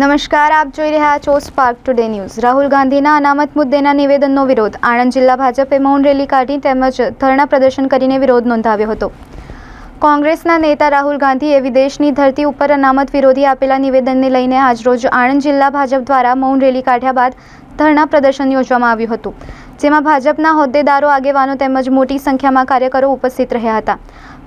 નમસ્કાર, આપ જોઈ રહ્યા છો સ્પાર્ક ટુડે ન્યૂઝ રાહુલ ગાંધીના અનામત મુદ્દેના નિવેદનનો વિરોધ આણંદ જિલ્લા ભાજપે મૌન રેલી કાઢી તેમજ ધરણા પ્રદર્શન કરીને વિરોધ નોંધાવ્યો હતો. કોંગ્રેસના નેતા રાહુલ ગાંધીએ વિદેશની ધરતી ઉપર અનામત વિરોધી આપેલા નિવેદનને લઈને આજરોજ આણંદ જિલ્લા ભાજપ દ્વારા મૌન રેલી કાઢ્યા બાદ ધરણા પ્રદર્શન યોજવામાં આવ્યું હતું, જેમાં ભાજપના હોદ્દેદારો, આગેવાનો તેમજ મોટી સંખ્યામાં કાર્યકરો ઉપસ્થિત રહ્યા હતા.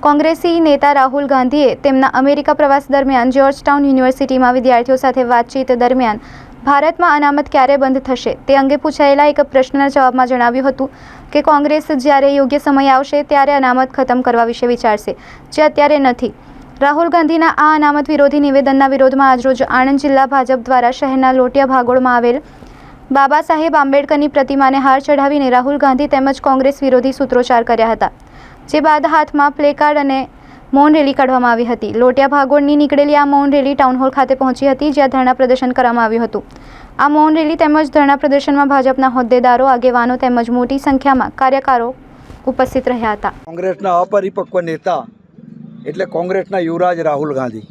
કોંગ્રેસી નેતા રાહુલ ગાંધીએ તેમના અમેરિકા પ્રવાસ દરમિયાન જ્યોર્જ ટાઉન યુનિવર્સિટીમાં વિદ્યાર્થીઓ સાથે વાતચીત દરમિયાન ભારતમાં અનામત ક્યારે બંધ થશે તે અંગે પૂછાયેલા એક પ્રશ્નના જવાબમાં જણાવ્યું હતું કે કોંગ્રેસ જ્યારે યોગ્ય સમય આવશે ત્યારે અનામત ખતમ કરવા વિશે વિચારશે, જે અત્યારે નથી. રાહુલ ગાંધીના આ અનામત વિરોધી નિવેદનના વિરોધમાં આજરોજ આણંદ જિલ્લા ભાજપ દ્વારા શહેરના લોટિયા ભાગોળમાં આવેલ બાબા સાહેબ આંબેડકરની પ્રતિમાને હાર ચઢાવીને રાહુલ ગાંધી તેમજ કોંગ્રેસ વિરોધી સૂત્રોચ્ચાર કર્યા હતા. જે બાદ હાથમાં પ્લેકાર્ડ અને મૌન રેલી કાઢવામાં આવી હતી. લોટિયા ભાગોળની નીકળેલી આ મૌન રેલી ટાઉન હોલ ખાતે પહોંચી હતી, જ્યાં ધરણા પ્રદર્શન કરવામાં આવ્યું હતું. આ મૌન રેલી તેમજ ધરણા પ્રદર્શનમાં ભાજપના હોદ્દેદારો, આગેવાનો તેમજ મોટી સંખ્યામાં કાર્યકરો ઉપસ્થિત રહ્યા હતા. કોંગ્રેસના અપરિપક્વ નેતા એટલે કોંગ્રેસના યુવરાજ રાહુલ ગાંધી.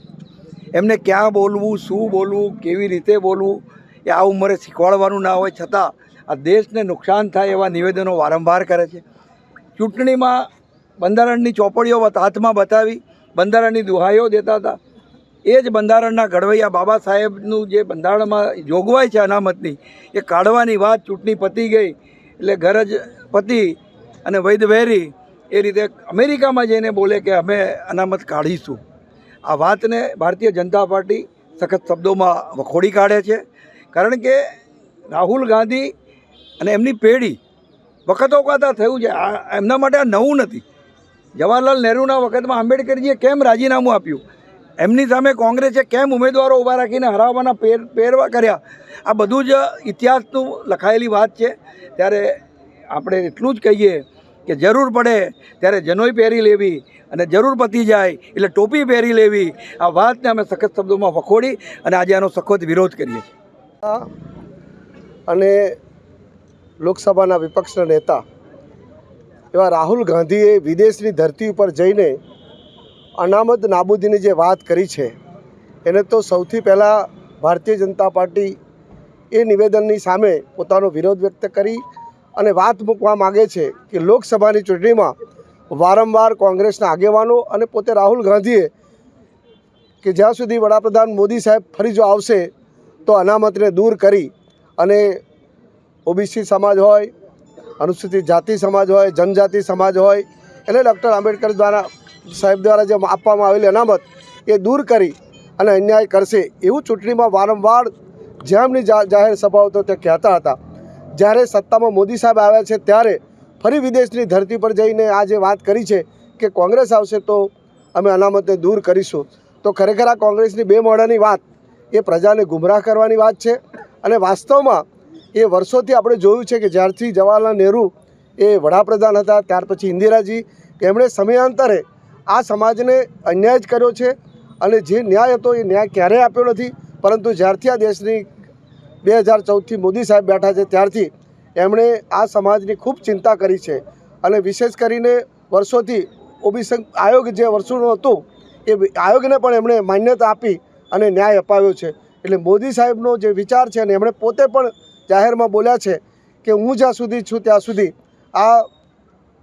એમને ક્યાં બોલવું, શું બોલવું, કેવી રીતે બોલવું, એ આ ઉંમરે શીખવાડવાનું ના હોય. છતાં આ દેશને નુકસાન થાય એવા નિવેદનો વારંવાર કરે છે. ચૂંટણીમાં બંધારણની ચોપડીઓ હાથમાં બતાવી, બંધારણની દુહાઈઓ દેતા હતા. એ જ બંધારણના ઘડવૈયા બાબા સાહેબનું જે બંધારણમાં જોગવાઈ છે અનામતની, એ કાઢવાની વાત ચૂંટણી પતી ગઈ, એટલે ગરજ પતી અને વૈદ વહેરી એ રીતે અમેરિકામાં જઈને બોલે કે અમે અનામત કાઢીશું. આ વાતને ભારતીય જનતા પાર્ટી સખત શબ્દોમાં વખોડી કાઢે છે. કારણ કે રાહુલ ગાંધી અને એમની પેઢી વખતો આ થયું છે. આ એમના માટે આ નવું નથી. જવાહરલાલ નહેરુના વખતમાં આંબેડકરજીએ કેમ રાજીનામું આપ્યું? એમની સામે કોંગ્રેસે કેમ ઉમેદવારો ઊભા રાખીને હરાવવાના પેર, પેરવા કર્યા? આ બધું જ ઇતિહાસનું લખાયેલી વાત છે. ત્યારે આપણે એટલું જ કહીએ કે જરૂર પડે ત્યારે જનોઈ પહેરી લેવી અને જરૂર પતી જાય એટલે ટોપી પહેરી લેવી. આ વાતને અમે સખત શબ્દોમાં વખોડી અને આજે આનો સખત વિરોધ કરીએ છીએ. અને લોકસભાના વિપક્ષના નેતા એવા રાહુલ ગાંધીએ વિદેશની ધરતી ઉપર જઈને અનામત નાબૂદીની જે વાત કરી છે, એને તો સૌથી પહેલાં ભારતીય જનતા પાર્ટી એ નિવેદનની સામે પોતાનો વિરોધ વ્યક્ત કરી અને વાત મૂકવા માગે છે કે લોકસભાની ચૂંટણીમાં વારંવાર કોંગ્રેસના આગેવાનો અને પોતે રાહુલ ગાંધીએ કે જ્યાં સુધી વડાપ્રધાન મોદી સાહેબ ફરી જો આવશે તો અનામતને દૂર કરી અને ઓબીસી સમાજ હોય અનુસૂચિત જાતિ સમાજ હોય, જનજાતિ સમાજ હોય એટલે ડૉક્ટર આંબેડકર દ્વારા, સાહેબ દ્વારા જે આપવામાં આવેલી અનામત, એ દૂર કરી અને અન્યાય કરશે. એવું ચૂંટણીમાં વારંવાર જેમની જાહેર સભાઓ તો તે કહેતા હતા. જ્યારે સત્તામાં મોદી સાહેબ આવ્યા છે ત્યારે ફરી વિદેશની ધરતી પર જઈને આ જે વાત કરી છે કે કોંગ્રેસ આવશે તો અમે અનામતને દૂર કરીશું. તો ખરેખર આ કોંગ્રેસની બે મોડાની વાત એ પ્રજાને ગુમરાહ કરવાની વાત છે અને વાસ્તવમાં એ વર્ષોથી આપણે જોયું છે કે જ્યારથી જવાહરલાલ નહેરુ એ વડાપ્રધાન હતા, ત્યાર પછી ઇન્દિરાજી એમણે સમયાંતરે આ સમાજને અન્યાય જ કર્યો છે અને જે ન્યાય હતો એ ન્યાય ક્યારેય આપ્યો નથી. પરંતુ જ્યારથી આ દેશની બે હજાર ચૌદથી મોદી સાહેબ બેઠા છે, ત્યારથી એમણે આ સમાજની ખૂબ ચિંતા કરી છે. અને વિશેષ કરીને વર્ષોથી ઓબીસી આયોગ જે વર્ષોનું હતું, એ આયોગને પણ એમણે માન્યતા આપી અને ન્યાય અપાવ્યો છે. એટલે મોદી સાહેબનો જે વિચાર છે અને એમણે પોતે પણ જાહેરમાં બોલ્યા છે કે હું જ્યાં સુધી છું ત્યાં સુધી આ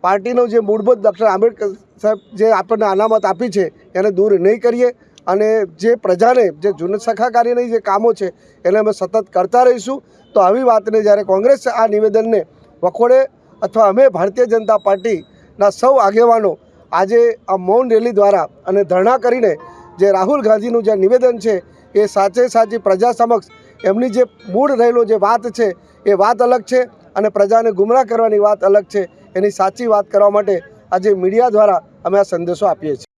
પાર્ટીનો જે મૂળભૂત ડૉક્ટર આંબેડકર સાહેબ જે આપણને અનામત આપી છે એને દૂર નહીં કરીએ અને જે પ્રજાને જે જૂન સખાકારીની જે કામો છે એને અમે સતત કરતા રહીશું. તો આવી વાતને જ્યારે કોંગ્રેસ આ નિવેદનને વખોડે અથવા અમે ભારતીય જનતા પાર્ટીના સૌ આગેવાનો આજે આ મૌન રેલી દ્વારા અને ધરણા કરીને જે રાહુલ ગાંધીનું જે નિવેદન છે એ સાચે સાચી પ્રજા સમક્ષ એમની જે મૂળ રહેલો જે વાત છે, એ વાત અલગ છે અને પ્રજાને ગુમરાહ કરવાની વાત અલગ છે. એની સાચી વાત કરવા માટે આજે મીડિયા દ્વારા અમે આ સંદેશો આપીએ છીએ.